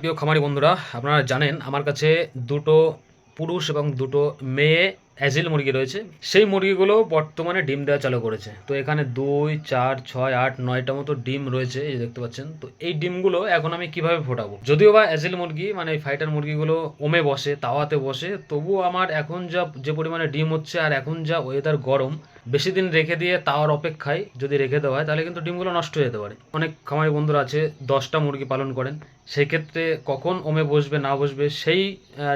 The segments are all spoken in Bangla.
প্রিয় খামারি বন্ধুরা, আপনারা জানেন আমার কাছে দুটো পুরুষ এবং দুটো মেয়ে অ্যাজিল মুরগি রয়েছে। সেই মুরগিগুলো বর্তমানে ডিম দেওয়া চালু করেছে। তো এখানে দুই, চার, ছয়, আট, নয়টা মতো ডিম রয়েছে এই দেখতে পাচ্ছেন। তো এই ডিমগুলো এখন আমি কীভাবে ফোটাবো? যদিও বা অ্যাজিল মুরগি মানে ফাইটার মুরগিগুলো ওমে বসে, তাওয়াতে বসে, তবুও আমার এখন যা, যে পরিমাণে ডিম হচ্ছে আর এখন যা ওয়েদার গরম বেশি দিন রেখে দিয়ে তাওয়ার অপেক্ষায় যদি রেখে দেওয়া হয়, তাহলে কিন্তু ডিমগুলো নষ্ট হয়ে যেতে পারে। অনেক খামারি বন্ধুরা আছে, দশটা মুরগি পালন করেন। সেই ক্ষেত্রে কখন ওমে বসবে, না বসবে, সেই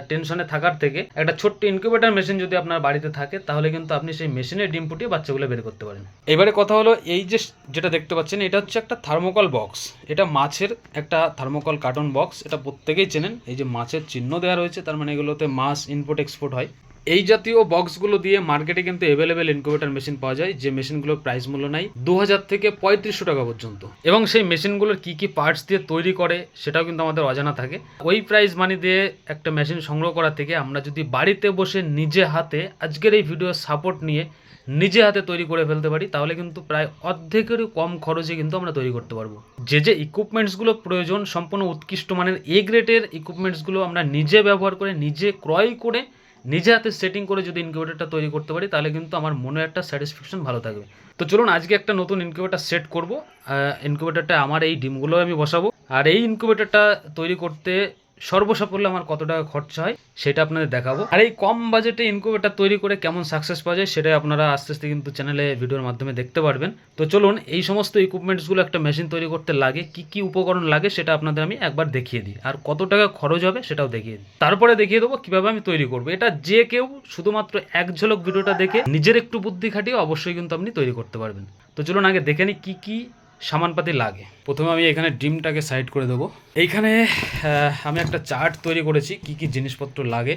টেনশনে থাকার থেকে একটা ছোট্ট ইনকিউবেটার মেশিন যদি আপনার বাড়িতে থাকে, তাহলে কিন্তু আপনি সেই মেশিনে ডিম ফুটিয়ে বাচ্চাগুলো বের করতে পারেন। এবারে কথা হলো, এই যে যেটা দেখতে পাচ্ছেন, এটা হচ্ছে একটা থার্মোকল বক্স এটা মাছের একটা থার্মোকল কার্টন বক্স এটা প্রত্যেকেই চেনেন। এই যে মাছের চিহ্ন দেওয়া রয়েছে, তার মানে এগুলোতে মাছ ইনপুট এক্সপোর্ট হয়। এই জাতীয় বক্সগুলো দিয়ে মার্কেটে কিন্তু অ্যাভেলেবেল ইনকিউবেটার মেশিন পাওয়া যায়, যে মেশিনগুলোর প্রাইস মূল্য নাই দু হাজার থেকে পঁয়ত্রিশশো টাকা পর্যন্ত। এবং সেই মেশিনগুলোর কি কি পার্টস দিয়ে তৈরি করে, সেটাও কিন্তু আমাদের অজানা থাকে। ওই প্রাইস মানি দিয়ে একটা মেশিন সংগ্রহ করা থেকে আমরা যদি বাড়িতে বসে নিজে হাতে, আজকের এই ভিডিও সাপোর্ট নিয়ে নিজে হাতে তৈরি করে ফেলতে পারি, তাহলে কিন্তু প্রায় অর্ধেকেরও কম খরচে কিন্তু আমরা তৈরি করতে পারব। যে যে ইকুইপমেন্টসগুলো প্রয়োজন, সম্পূর্ণ উৎকৃষ্ট মানের এ গ্রেডের ইকুইপমেন্টসগুলো আমরা নিজে ব্যবহার করে, নিজে ক্রয় করে নিজে হাতে সেটিং করে যদি ইনকিউবেটারটা তৈরি করতে পারি, তাহলে কিন্তু আমার মনে একটা স্যাটিসফ্যাকশন ভালো থাকবে। তো চলুন, আজকে একটা নতুন ইনকিউবেটার সেট করব। ইনকিউবেটারটা আমার এই ডিমগুলো আমি বসাবো। আর এই ইনকিউবেটারটা তৈরি করতে সর্বসাফল্যে আমার কত টাকা খরচা হয় সেটা আপনাদের দেখাবো। আর এই কম বাজেটে ইনকিউবেটার তৈরি করে কেমন সাকসেস পাওয়া যায় সেটা আপনারা আস্তে আস্তে কিন্তু চ্যানেলে ভিডিওর মাধ্যমে দেখতে পারবেন। তো চলুন, এই সমস্ত ইকুইপমেন্টসগুলো একটা মেশিন তৈরি করতে লাগে, কি কি উপকরণ লাগে সেটা আপনাদের আমি একবার দেখিয়ে দিই। আর কত টাকা খরচ হবে সেটাও দেখিয়ে দিই। তারপরে দেখিয়ে দেবো কীভাবে আমি তৈরি করব। এটা যে কেউ শুধুমাত্র এক ঝলক ভিডিওটা দেখে নিজের একটু বুদ্ধি খাটিয়ে অবশ্যই কিন্তু আপনি তৈরি করতে পারবেন। তো চলুন আগে দেখে নিই কী কী সামানপাতি লাগে। প্রথমে আমি এখানে ডিমটাকে সাইড করে দেবো। এইখানে আমি একটা চার্ট তৈরি করেছি, কি কি জিনিসপত্র লাগে।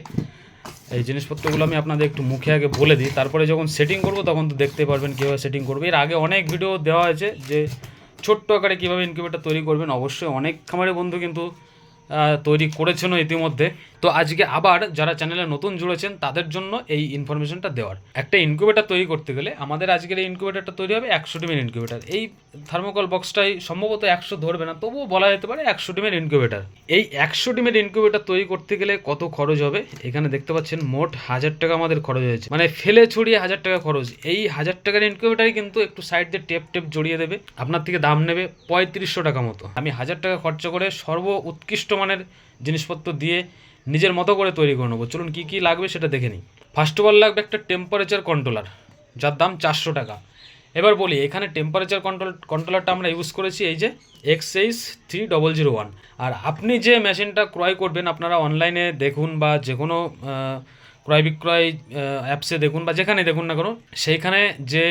এই জিনিসপত্রগুলো আমি আপনাদের একটু মুখে আগে বলে দিই। তারপরে যখন সেটিং করব, তখন তো দেখতে পারবেন কীভাবে সেটিং করবে। এর আগে অনেক ভিডিও দেওয়া হয়েছে যে ছোট্ট আকারে কীভাবে ইনকিউবেটার তৈরি করবেন। অবশ্যই অনেক খামারে বন্ধু কিন্তু তৈরি করেছেনও ইতিমধ্যে। তো আজকে আবার যারা চ্যানেলে নতুন জুড়েছেন, তাদের জন্য এই ইনফরমেশনটা দেওয়ার। একটা ইনকিউবেটার তৈরি করতে গেলে আমাদের আজকের এই ইনকিউবেটারটা তৈরি হবে একশো ডিমের ইনকিউবেটার এই থার্মোকল বক্সটাই সম্ভবত একশো ধরবে না, তবুও বলা যেতে পারে একশো ডিমের ইনকিউবেটার এই একশো ডিমের ইনকিউবেটার তৈরি করতে গেলে কত খরচ হবে? এখানে দেখতে পাচ্ছেন মোট হাজার টাকা আমাদের খরচ হয়েছে। মানে ফেলে ছড়িয়ে হাজার টাকা খরচ। এই হাজার টাকার ইনকিউবেটারই কিন্তু একটু সাইড দিয়ে টেপ টেপ জড়িয়ে দেবে। আপনার থেকে দাম নেবে পঁয়ত্রিশশো টাকা মতো। আমি হাজার টাকা খরচ করে সর্ব উৎকৃষ্ট মানের জিনিসপত্র দিয়ে নিজের মতো করে তৈরি করে নেব। চলুন কী কী লাগবে সেটা দেখে নিই। ফার্স্ট অফ অল লাগবে একটা টেম্পারেচার কন্ট্রোলার যার দাম চারশো টাকা। এবার বলি, এখানে টেম্পারেচার কন্ট্রোল কন্ট্রোলারটা আমরা ইউজ করেছি এই যে X H three double zero one আর আপনি যে মেশিনটা ক্রয় করবেন, আপনারা অনলাইনে দেখুন বা যে কোনো ক্রয় বিক্রয় অ্যাপসে দেখুন বা যেখানে দেখুন না কেন, সেইখানে যে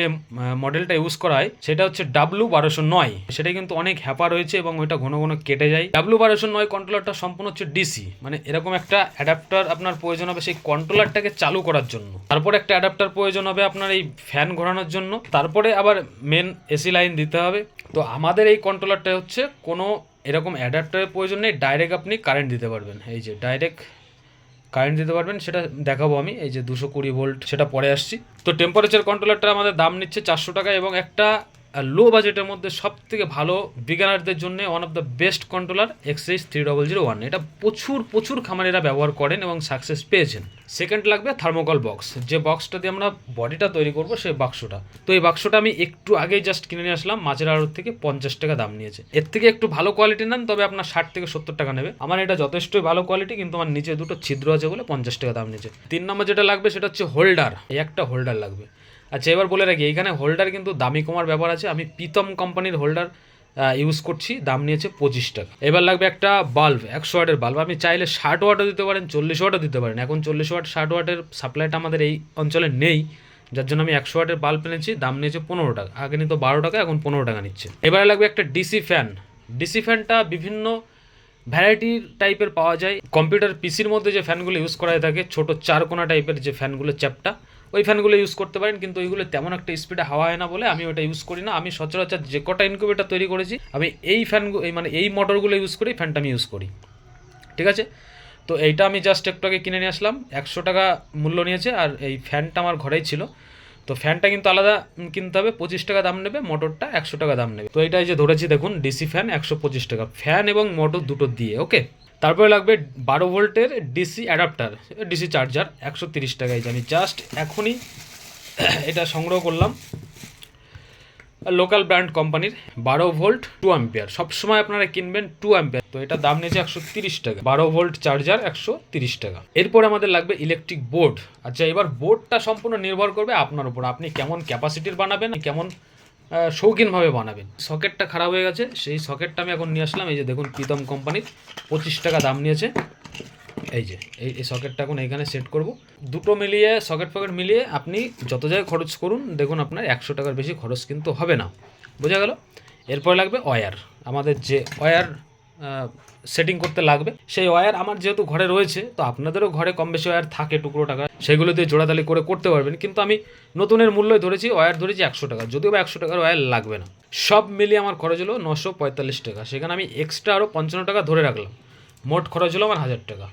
মডেলটা ইউজ করা হয়, সেটা হচ্ছে ডাব্লু বারোশো নয়। সেটা কিন্তু অনেক হ্যাপা রয়েছে এবং ওইটা ঘন ঘন কেটে যায়। ডাব্লু বারোশো নয় কন্ট্রোলারটা সম্পূর্ণ হচ্ছে ডিসি মানে এরকম একটা অ্যাডাপ্টার আপনার প্রয়োজন হবে সেই কন্ট্রোলারটাকে চালু করার জন্য। তারপরে একটা অ্যাডাপ্টার প্রয়োজন হবে আপনার এই ফ্যান ঘোরানোর জন্য। তারপরে আবার মেন এসি লাইন দিতে হবে। তো আমাদের এই কন্ট্রোলারটা হচ্ছে কোনো এরকম অ্যাডাপ্টারের প্রয়োজন নেই। ডাইরেক্ট আপনি কারেন্ট দিতে পারবেন। এই যে ডাইরেক্ট কারেন্ট দিতে পারবেন, সেটা দেখাবো আমি, এই যে দুশো কুড়ি ভোল্ট সেটা পরে আসছি। তো টেম্পারেচার কন্ট্রোলারটা আমাদের দাম নিচ্ছে চারশো টাকা এবং একটা লো বাজেটের মধ্যে সব থেকে ভালো বিজ্ঞানারদের জন্য one of the best controller XH three double zero one এটা প্রচুর প্রচুর খামারেরা ব্যবহার করেন এবং সাকসেস পেয়েছেন। সেকেন্ড লাগবে থার্মোকল বক্স যে বক্সটা দিয়ে আমরা বডিটা তৈরি করব, সেই বাক্সটা তো এই বাক্সটা আমি একটু আগেই জাস্ট কিনে নিয়ে আসলাম। মাছের আড়ত থেকে পঞ্চাশ টাকা দাম নিয়েছে। এর থেকে একটু ভালো কোয়ালিটি নেন, তবে আপনার ষাট থেকে সত্তর টাকা নেবে। আমার এটা যথেষ্টই ভালো কোয়ালিটি কিন্তু আমার নিচে দুটো ছিদ্র আছে বলে পঞ্চাশ টাকা দাম নিয়েছে। তিন নম্বর যেটা লাগবে, সেটা হচ্ছে হোল্ডার এই একটা হোল্ডার লাগবে। আচ্ছা এবার বলে রাখি এইখানে হোল্ডার কিন্তু দামি কমার ব্যাপার আছে। আমি প্রীতম কোম্পানির হোল্ডার ইউজ করছি, দাম নিয়েছে পঁচিশ টাকা। এবার লাগবে একটা বাল্ব একশো ওয়াটের বাল্ব আপনি চাইলে ষাট ওয়াটও দিতে পারেন, চল্লিশ ওয়াটও দিতে পারেন। এখন চল্লিশ ওয়াট ষাট ওয়াটের সাপ্লাইটা আমাদের এই অঞ্চলে নেই। যার জন্য আমি একশো ওয়াটের বাল্ব এনেছি, দাম নিয়েছে পনেরো টাকা। আগে নিত বারো টাকা, এখন পনেরো টাকা নিচ্ছে। এবারে লাগবে একটা ডিসি ফ্যান ডিসি ফ্যানটা বিভিন্ন ভ্যারাইটি টাইপের পাওয়া যায়। কম্পিউটার পিসির মধ্যে যে ফ্যানগুলো ইউজ করা হয়ে থাকে, ছোটো চারকোনা টাইপের যে ফ্যানগুলো চ্যাপটা ওই ফ্যানগুলো ইউজ করতে পারেন, কিন্তু ওইগুলো তেমন একটা স্পিডে হাওয়া হয় না বলে আমি ওটা ইউজ করি না। আমি সচরাচর যে কটা ইনকিউবেটার তৈরি করেছি, আমি এই এই মানে এই মোটরগুলো ইউজ করি ফ্যানটা আমি ইউজ করি। ঠিক আছে? তো এইটা আমি জাস্ট একটু আগে কিনে নিয়ে আসলাম। একশো টাকা মূল্য নিয়েছে আর এই ফ্যানটা আমার ঘরেই ছিল। তো ফ্যানটা কিন্তু আলাদা কিনতে হবে। পঁচিশ টাকা দাম নেবে মোটরটা একশো টাকা দাম নেবে। তো এটাই যে ধরেছি, দেখুন ডিসি ফ্যান একশো পঁচিশ টাকা। ফ্যান এবং মোটর দুটো দিয়ে ওকে তারপরে লাগবে বারো ভোল্টের ডিসি অ্যাডাপ্টার, ডিসি চার্জার, একশো তিরিশ টাকায় আমি জাস্ট এখনই এটা সংগ্রহ করলাম। লোকাল ব্র্যান্ড কোম্পানির বারো ভোল্ট টু অ্যাম্পিয়ার। সবসময় আপনারা কিনবেন টু অ্যাম্পিয়ার। তো এটা দাম নিয়েছে একশো তিরিশ টাকা। বারো ভোল্ট চার্জার, একশো তিরিশ টাকা। এরপর আমাদের লাগবে ইলেকট্রিক বোর্ড। আচ্ছা এবার বোর্ডটা সম্পূর্ণ নির্ভর করবে আপনার উপর। আপনি কেমন ক্যাপাসিটির বানাবেন, কেমন শৌখিনভাবে বানাবেন। সকেটটা খারাপ হয়ে গেছে, সেই সকেটটা আমি এখন নিয়ে আসলাম, এই যে দেখুন প্রীতম কোম্পানির, পঁচিশ টাকা দাম নিয়েছে। এই যে, এই এই সকেটটা এখন এইখানে সেট করব। দুটো মিলিয়ে, সকেট ফকেট মিলিয়ে আপনি যত জায়গায় খরচ করুন, দেখুন আপনার একশো টাকার বেশি খরচ কিন্তু হবে না। বোঝা গেল? এরপরে লাগবে ওয়্যার আমাদের যে ওয়্যার সেটিং করতে লাগবে। সেই ওয়্যার আমার যেহেতু ঘরে রয়েছে, তো আপনাদেরও ঘরে কম বেশি ওয়্যার থাকে, টুকরো টাকা, সেগুলো দিয়ে জোড়াতালি করে করতে পারবেন। কিন্তু আমি নতুনের মূল্যই ধরেছি ওয়্যার ধরেছি একশো টাকা, যদিও বা একশো টাকার ওয়্যার লাগবে না। সব মিলিয়ে আমার খরচ হলো নশো পঁয়তাল্লিশ টাকা, সেখানে আমি এক্সট্রা আরও পঞ্চান্ন টাকা ধরে রাখলাম। মোট খরচ হলো আমার হাজার টাকা।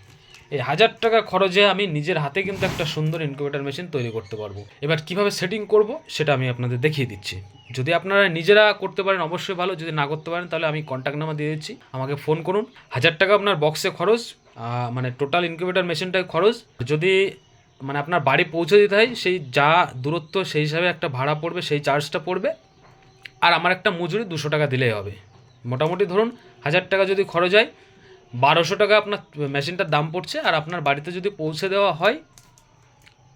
এই হাজার টাকা খরচে আমি নিজের হাতে কিন্তু একটা সুন্দর ইনকিউবেটার মেশিন তৈরি করতে পারব। এবার কীভাবে সেটিং করব সেটা আমি আপনাদের দেখিয়ে দিচ্ছি। যদি আপনারা নিজেরা করতে পারেন, অবশ্যই ভালো। যদি না করতে পারেন, তাহলে আমি কন্ট্যাক্ট নাম্বার দিয়ে দিচ্ছি। আমাকে ফোন করুন। হাজার টাকা আপনার বক্সে খরচ মানে টোটাল ইনকিউবেটার মেশিনটায় খরচ। যদি মানে আপনার বাড়ি পৌঁছে দিতে হয়, সেই যা দূরত্ব, সেই হিসাবে একটা ভাড়া পড়বে, সেই চার্জটা পড়বে। আর আমার একটা মজুরি দুশো টাকা দিলেই হবে। মোটামুটি ধরুন, হাজার টাকা যদি খরচ হয় বারোশো টাকা আপনার মেশিনটার দাম পড়ছে আর আপনার বাড়িতে যদি পৌঁছে দেওয়া হয়,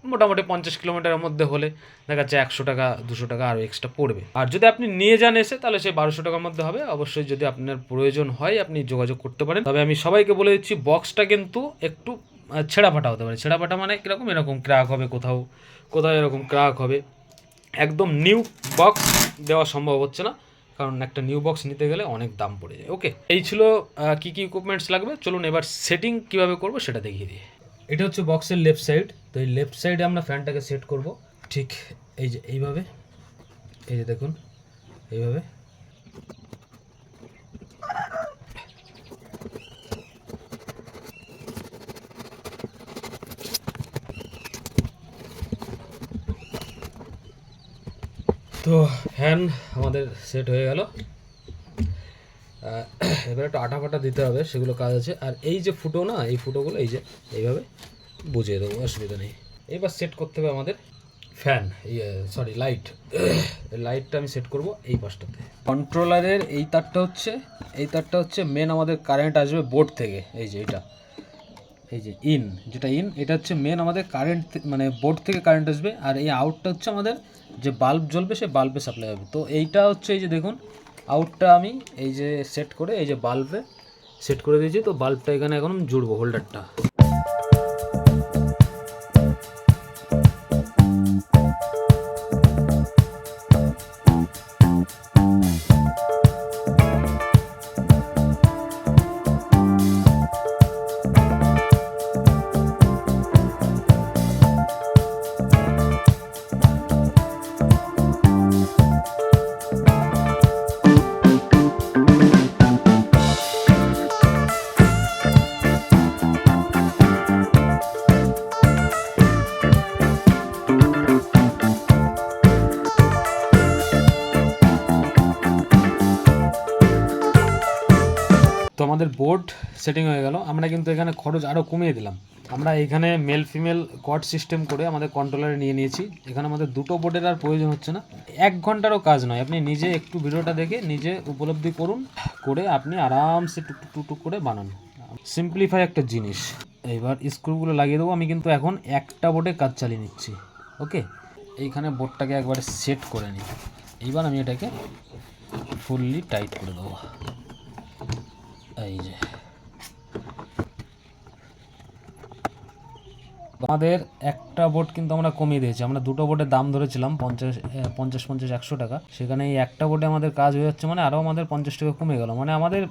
মোটামুটি পঞ্চাশ কিলোমিটারের মধ্যে হলে দেখা যাচ্ছে একশো টাকা, দুশো টাকা আরও এক্সট্রা পড়বে। আর যদি আপনি নিয়ে যান এসে, তাহলে সেই বারোশো টাকার মধ্যে হবে। অবশ্যই যদি আপনার প্রয়োজন হয়, আপনি যোগাযোগ করতে পারেন। তবে আমি সবাইকে বলে দিচ্ছি বক্সটা কিন্তু একটু ছেঁড়া ফাটা হতে পারে। ছেঁড়া ফাটা মানে কীরকম? এরকম ক্র্যাক হবে কোথাও কোথাও এরকম ক্র্যাক হবে। একদম নিউ বক্স দেওয়া সম্ভব হচ্ছে না। কারণ একটা নিউ বক্স নিতে গেলে অনেক দাম পড়ে যায়। ওকে এই ছিল কী কি ইকুইপমেন্টস লাগবে? চলুন এবার সেটিং কীভাবে করব সেটা দেখিয়ে দিই। এটা হচ্ছে বক্সের লেফট সাইড তো এই লেফট সাইডে আমরা ফ্যানটাকে সেট করব। ঠিক এই যে, এইভাবে। এই যে দেখুন, এইভাবে। তো ফ্যান আমাদের সেট হয়ে গেল। এবার একটু আটা ফাটা দিতে হবে, সেগুলো কাজ আছে। আর এই যে ফুটো না, এই ফুটোগুলো এই যে এইভাবে বুঝিয়ে দেবো, অসুবিধা নেই। এবার সেট করতে হবে আমাদের ফ্যান ইয়ে সরি লাইট লাইটটা আমি সেট করব এই পাশটাতে। কন্ট্রোলারের এই তারটা হচ্ছে, এই তারটা হচ্ছে মেন আমাদের কারেন্ট আসবে বোর্ড থেকে, এই যে এটা। এই যে ইন যেটা ইন এটা হচ্ছে মেন আমাদের কারেন্ট মানে বোর্ড থেকে কারেন্ট আসবে। আর এই আউটটা হচ্ছে আমাদের যে বাল্ব জ্বলবে, সে বাল্বে সাপ্লাই হবে। তো এইটা হচ্ছে এই যে দেখুন আউটটা আমি এই যে সেট করে, এই যে বাল্বে সেট করে দিয়েছি, তো বাল্বটা এখানে এখন জুড়বো হোল্ডারটা আমাদের বোর্ড সেটিং হয়ে গেল। আমরা কিন্তু এখানে খরচ আরও কমিয়ে দিলাম। আমরা এখানে মেল ফিমেল কট সিস্টেম করে আমাদের কন্ট্রোলারে নিয়ে নিয়েছি। এখানে আমাদের দুটো বোর্ডের আর প্রয়োজন হচ্ছে না। এক ঘন্টারও কাজ নয়। আপনি নিজে একটু ভিডিওটা দেখে নিজে উপলব্ধি করুন, করে আপনি আরামসে টুক টুক টুক করে বানান। সিম্পলিফাই একটা জিনিস। এইবার স্ক্রুগুলো লাগিয়ে দেবো। আমি কিন্তু এখন একটা বোর্ডে কাজ চালিয়ে নিচ্ছি। ওকে এইখানে বোর্ডটাকে একবারে সেট করে নিই। এইবার আমি এটাকে ফুললি টাইট করে দেবো। এই যে। আমাদের একটা বোর্ড কিন্তু আমরা কমিয়ে দিয়েছি। আমরা দুটো বোর্ডের দাম ধরেছিলাম পঞ্চাশ পঞ্চাশ পঞ্চাশ, একশো টাকা। সেখানে এই একটা বোর্ডে আমাদের কাজ হয়ে যাচ্ছে মানে আরও আমাদের পঞ্চাশ টাকা কমে গেল। মানে আমাদের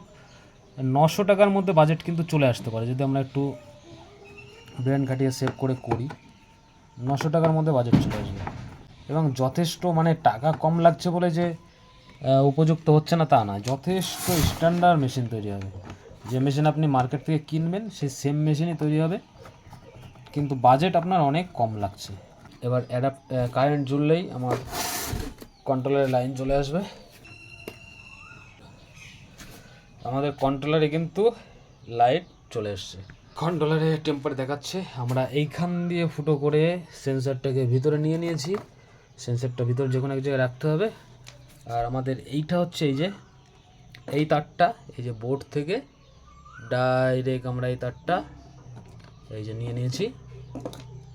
নশো টাকার মধ্যে বাজেট কিন্তু চলে আসতে পারে। যদি আমরা একটু ব্রেন খাটিয়ে সেভ করে করি, নশো টাকার মধ্যে বাজেট চলে আসবে। এবং যথেষ্ট মানে টাকা কম লাগছে বলে যে উপযুক্ত হচ্ছে না তা না। যথেষ্ট স্ট্যান্ডার্ড মেশিন তৈরি হবে। যে মেশিন আপনি মার্কেট থেকে কিনবেন, সেই সেম মেশিনই তৈরি হবে। কিন্তু বাজেট আপনার অনেক কম লাগছে। এবার অ্যাডাপ্ট কারেন্ট জুড়লেই আমার কন্ট্রোলারের লাইন চলে আসবে। আমাদের কন্ট্রোলারে কিন্তু লাইট চলে এসছে। কন্ট্রোলারে টেম্পার দেখাচ্ছে। আমরা এইখান দিয়ে ফুটো করে সেন্সারটাকে ভিতরে নিয়ে নিয়েছি। সেন্সারটা ভিতরে যে কোনো এক জায়গায় রাখতে হবে। আর আমাদের এইটা হচ্ছে এই যে, এই তারটা, এই যে বোর্ড থেকে ডাইরেক্ট আমরা এই তারটা এই যে নিয়ে নিয়েছি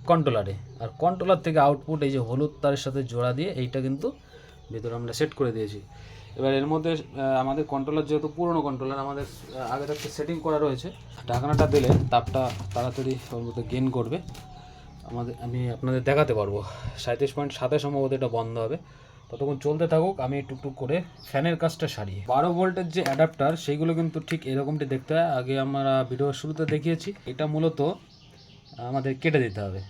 কন্ট্রোলারে আর কন্ট্রোলার থেকে আউটপুট এই যে হলুদ তারের সাথে জোড়া দিয়ে এইটা কিন্তু ভিতরে আমরা সেট করে দিয়েছি। এবার এর মধ্যে আমাদের কন্ট্রোলার যেহেতু পুরনো কন্ট্রোলার আমাদের আগে থাকতে সেটিং করা রয়েছে। ঢাকনাটা দিলে তাপটা তাড়াতাড়ি ওর মধ্যে গেন করবে। আমাদের, আমি আপনাদের দেখাতে পারব। সাঁত্রিশ পয়েন্ট সাথে সম্ভবত এটা বন্ধ হবে। ততক্ষণ চলতে থাকুক, আমি টুকটুক করে ফ্যানের কাজটা সারি বারো ভোল্টের যে অ্যাডাপ্টার সেইগুলো কিন্তু ঠিক এরকমটি দেখতে হয়। আগে আমরা ভিডিওর শুরুতে দেখিয়েছি, এটা মূলত আমাদের কেটে দিতে হবে।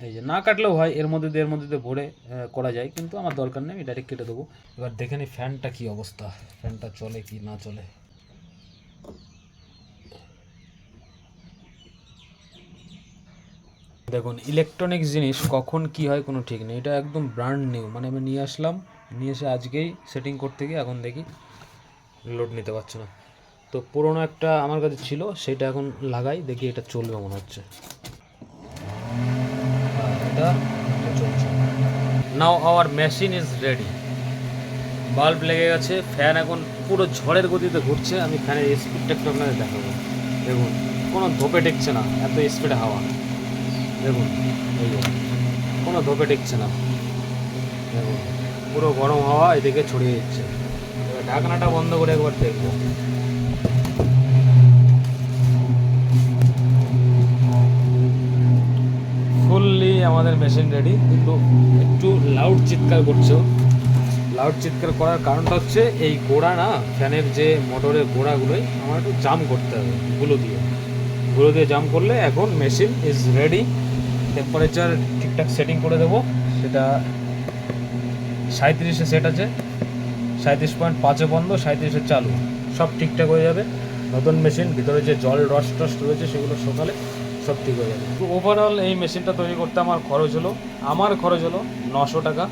এই যে না কাটলেও হয়, এর মধ্যে দিয়ে, এর মধ্যে দিয়ে ভরে করা যায়। কিন্তু আমার দরকার নেই, আমি ডাইরেক্ট কেটে দেবো। এবার দেখে নিই ফ্যানটা কী অবস্থা, ফ্যানটা চলে কি না চলে। দেখুন ইলেকট্রনিক জিনিস কখন কি হয় কোনো ঠিক নেই। এটা একদম ব্র্যান্ড নিউ মানে আমি নিয়ে আসলাম, নিয়ে এসে আজকেই সেটিং করতে গিয়ে এখন দেখি লোড নিতে পারছে না। তো পুরোনো একটা আমার কাছে ছিল, সেটা এখন লাগাই, দেখি এটা চলবে মনে হচ্ছে। Now our machine is ready bulb লেগে গেছে ফ্যান এখন পুরো ঝড়ের গতিতে ঘুরছে। আমি ফ্যানের স্পিডটা একটু আপনাদের দেখাবো। দেখুন, কোনো ধোপে টেকছে না, এত স্পিডে হাওয়া। দেখুন, এই কোনো ধোপে টেকছে না। দেখুন, পুরো গরম হাওয়া এদিকে ছড়িয়ে দিচ্ছে। এবার ঢাকনাটা বন্ধ করে একবার দেখব। ফুললি আমাদের মেশিন রেডি কিন্তু একটু লাউড চিৎকার করছে লাউড চিৎকার করার কারণটা হচ্ছে, এই গোড়া না, ফ্যানের যে মোটরের গোড়াগুলোই আমার একটু জাম করতে হবে গুলো দিয়ে। গুলো দিয়ে জাম করলে এখন মেশিন ইজ রেডি টেম্পারেচার ঠিকঠাক সেটিং করে দেবো। সেটা সাঁত্রিশে সেট আছে। সাঁত্রিশ পয়েন্ট পাঁচে বন্ধ সাঁত্রিশে চালু। সব ঠিকঠাক হয়ে যাবে। নতুন মেশিন ভিতরে যে জল রস টস রয়েছে, সেগুলো সকালে সব ঠিক হয়ে যাবে। ওভারঅল এই মেশিনটা তৈরি করতে আমার খরচ হলো। আমার খরচ হলো নশো টাকা।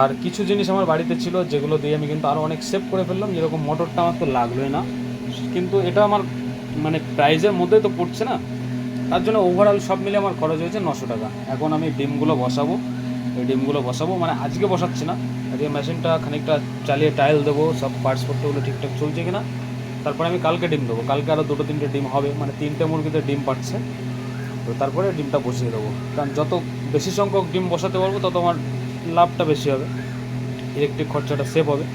আর কিছু জিনিস আমার বাড়িতে ছিল, যেগুলো দিয়ে আমি কিন্তু আরও অনেক সেভ করে ফেললাম। যেরকম মোটরটা আমার তো লাগলোই না। কিন্তু এটা আমার মানে প্রাইজের মধ্যে তো পড়ছে না। তার জন্য ওভারঅল সব মিলে আমার খরচ হয়েছে নশো টাকা। এখন আমি ডিমগুলো বসাবো। এই ডিমগুলো বসাবো মানে আজকে বসাচ্ছি না। আজকে মেশিনটা খানিকটা চালিয়ে টাইল দেবো, সব পার্টসপত্রগুলো ঠিকঠাক চলছে কিনা। তারপরে আমি কালকে ডিম দেবো। কালকে আরও দুটো তিনটে ডিম হবে মানে তিনটে মুরগিতে ডিম পাচ্ছে তো তারপরে ডিমটা বসিয়ে দেবো। কারণ যত বেশি সংখ্যক ডিম বসাতে পারব, তত আমার লাভটা বেশি হবে। ইলেকট্রিক খরচাটা সেভ হবে।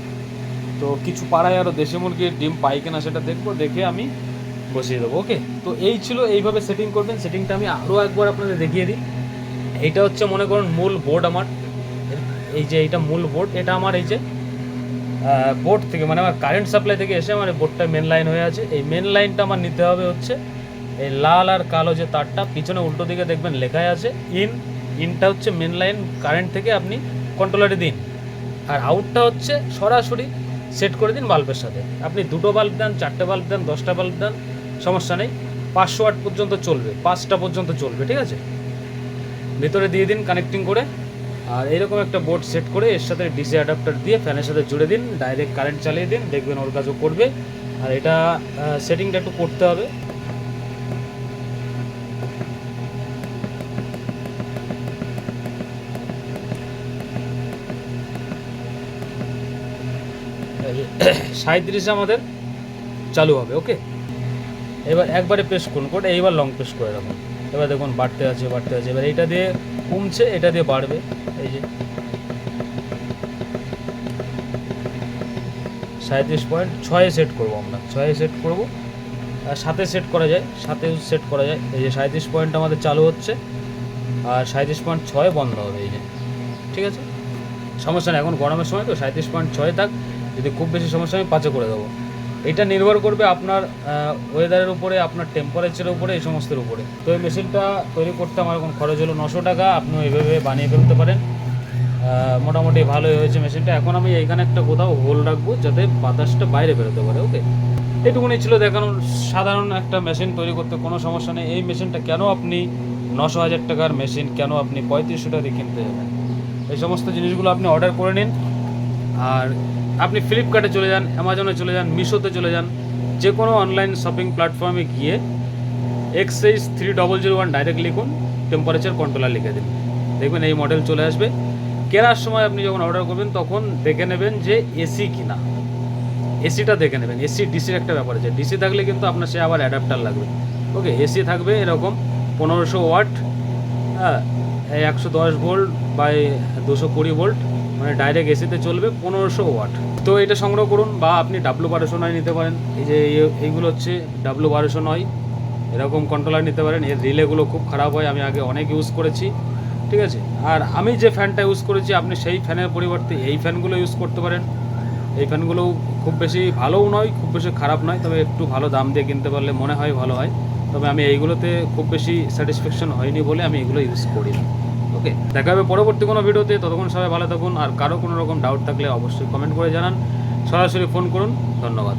তো কিছু পাড়ায় আরও দেশি মুরগির ডিম পাই কিনা সেটা দেখব। দেখে আমি বসিয়ে দেবো ওকে তো এই ছিল, এইভাবে সেটিং করবেন। সেটিংটা আমি আরও একবার আপনাদের দেখিয়ে দিই। এইটা হচ্ছে, মনে করুন, মূল বোর্ড আমার। এই যে এইটা মূল বোর্ড এটা আমার এই যে বোর্ড থেকে মানে আমার কারেন্ট সাপ্লাই থেকে এসে আমার বোর্ডটা মেন লাইন হয়ে আছে। এই মেন লাইনটা আমার নিতে হবে হচ্ছে, এই লাল আর কালো যে তারটা, পিছনে উল্টো দিকে দেখবেন লেখাই আছে ইন ইনটা হচ্ছে মেন লাইন কারেন্ট থেকে আপনি কন্ট্রোলারে দিন। আর আউটটা হচ্ছে সরাসরি সেট করে দিন বাল্বের সাথে। আপনি দুটো বাল্ব দেন, চারটে বাল্ব দেন, দশটা বাল্ব দেন সমস্যা নেই। পাঁচশো আট পর্যন্ত চলবে, পাঁচটা পর্যন্ত চলবে, ঠিক আছে? ভিতরে দিয়ে দিন কানেক্টিং করে, আর এরকম একটা বোর্ড সেট করে এর সাথে ডিসি অ্যাডাপ্টার দিয়ে ফ্যানের সাথে জুড়ে দিন ডাইরেক্ট কারেন্ট চালিয়ে দিন, দেখবেন ওর কাজও করবে। আর এটা সেটিংটা একটু করতে হবে। সাঁত্রিশে আমাদের চালু হবে ওকে এবার একবারে পেশ করুন, করে এইবার লং পেশ করে রাখুন। এবার দেখুন বাড়তে আছে বাড়তে আছে। এবার এইটা দিয়ে কমছে, এটা দিয়ে বাড়বে। এই যে সাঁত্রিশ পয়েন্ট ছয়ে সেট করব আমরা। ছয়ে সেট করব। আর সাথে সেট করা যায় সাথে সেট করা যায়। এই যে সাঁত্রিশ পয়েন্ট আমাদের চালু হচ্ছে। আর সাঁত্রিশ পয়েন্ট ছয় বন্ধ হবে, এই যে। ঠিক আছে? সমস্যা নেই, এখন গরমের সময় তো সাঁত্রিশ পয়েন্ট ছয় থাক। যদি খুব বেশি সমস্যা আমি পাঁচে করে দেবো। এটা নির্ভর করবে আপনার ওয়েদারের উপরে, আপনার টেম্পারেচারের উপরে, এই সমস্তের উপরে। তো এই মেশিনটা তৈরি করতে আমার এখন খরচ হলো নশো টাকা, আপনি এইভাবে বানিয়ে ফেলতে পারেন। মোটামুটি ভালোই হয়েছে মেশিনটা এখন আমি এইখানে একটা কোথাও হোল রাখব, যাতে বাতাসটা বাইরে বেরোতে পারে ওকে এটুকুনি ছিল দেখানোর সাধারণ একটা মেশিন তৈরি করতে, কোনো সমস্যা নেই। এই মেশিনটা কেন আপনি নশো হাজার টাকার মেশিন কেন আপনি পঁয়ত্রিশশো টাকা দিয়ে কিনতে যাবেন? এই সমস্ত জিনিসগুলো আপনি অর্ডার করে নিন। আর আপনি ফ্লিপকার্টে চলে যান অ্যামাজনে চলে যান মিশোতে চলে যান যে কোনো অনলাইন শপিং প্ল্যাটফর্মে গিয়ে XH three double zero one direct লিখুন টেম্পারেচার কন্ট্রোলার লিখে দিন। দেখবেন এই মডেল চলে আসবে। কেনার সময় আপনি যখন অর্ডার করবেন, তখন দেখে নেবেন যে এসি কিনা। এসিটা দেখে নেবেন। এসি ডিসির একটা ব্যাপার আছে। ডিসি থাকলে কিন্তু আপনার সে আবার অ্যাডাপ্টার লাগবে। ওকে এসি থাকবে এরকম পনেরোশো ওয়াট হ্যাঁ একশো দশ ভোল্ট বা দুশো কুড়ি ভোল্ট মানে ডাইরেক্ট এসিতে চলবে পনেরোশো ওয়াট। তো এটা সংগ্রহ করুন বা আপনি ডাব্লু বারোশো নয় নিতে পারেন। এই যে এইগুলো হচ্ছে ডাব্লু বারোশো নয়। এরকম কন্ট্রোলার নিতে পারেন। এর রিলেগুলো খুব খারাপ হয়। আমি আগে অনেক ইউজ করেছি। ঠিক আছে? আর আমি যে ফ্যানটা ইউজ করেছি, আপনি সেই ফ্যানের পরিবর্তে এই ফ্যানগুলো ইউজ করতে পারেন। এই ফ্যানগুলো খুব বেশি ভালোও নয়, খুব বেশি খারাপ নয়। তবে একটু ভালো দাম দিয়ে কিনতে পারলে মনে হয় ভালো হয়। তবে আমি এইগুলোতে খুব বেশি স্যাটিসফ্যাকশন হয়নি বলে আমি এগুলো ইউজ করি না। ওকে, দেখা হবে পরবর্তী কোনো ভিডিওতে। ততক্ষণ সবাই ভালো থাকুন, আর কারও কোনো রকম ডাউট থাকলে অবশ্যই কমেন্ট করে জানান। সরাসরি ফোন করুন, ধন্যবাদ।